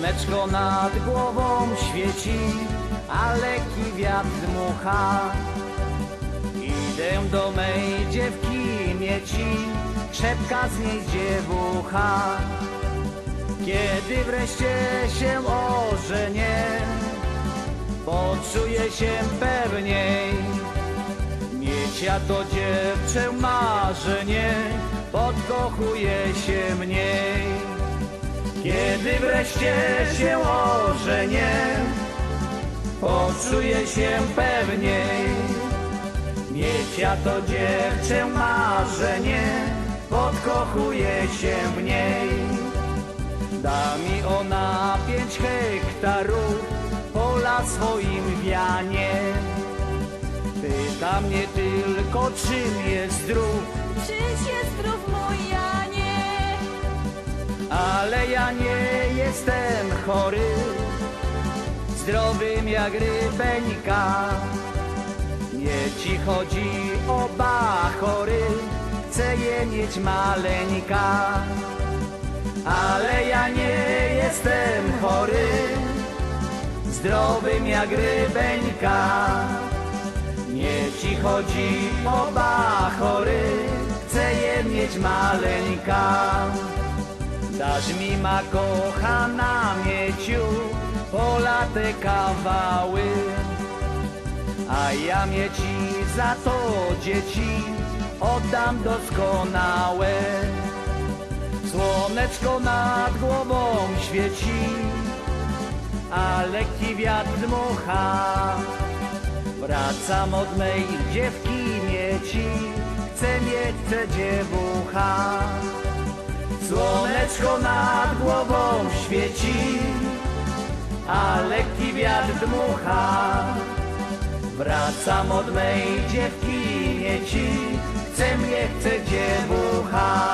Słoneczko nad głową świeci, a lekki wiatr dmucha. Idę do mej dziewki mieci, szepka z niej dziewucha. Kiedy wreszcie się ożenię, poczuję się pewniej. Miecia to dziewczę marzenie, podkochuje się mniej. Kiedy wreszcie się ożenię, poczuję się pewniej. Miecia to dziewczę marzenie, podkochuje się w niej. Da mi ona pięć hektarów, pola swoim wianie. Pyta mnie tylko, czym jest zdrów, Czyś jest zdrów Janie? Ale ja nie jestem chory, zdrowym jak rybeńka. Nie ci chodzi o bachory, chcę je mieć maleńka. Ale ja nie jestem chory, zdrowym jak rybeńka. Nie ci chodzi o bachory, chcę je mieć maleńka. Mi ma kochana mieciu, pola te kawały. A ja mieci za to dzieci oddam doskonałe. Słoneczko nad głową świeci, a lekki wiatr dmucha. Wracam od mej dziewki mieci, chcę mieć tę dziewucha. Słoneczko nad głową świeci, a lekki wiatr dmucha. Wracam od mej dziewki mieci, chcę mnie, chcę dziewucha.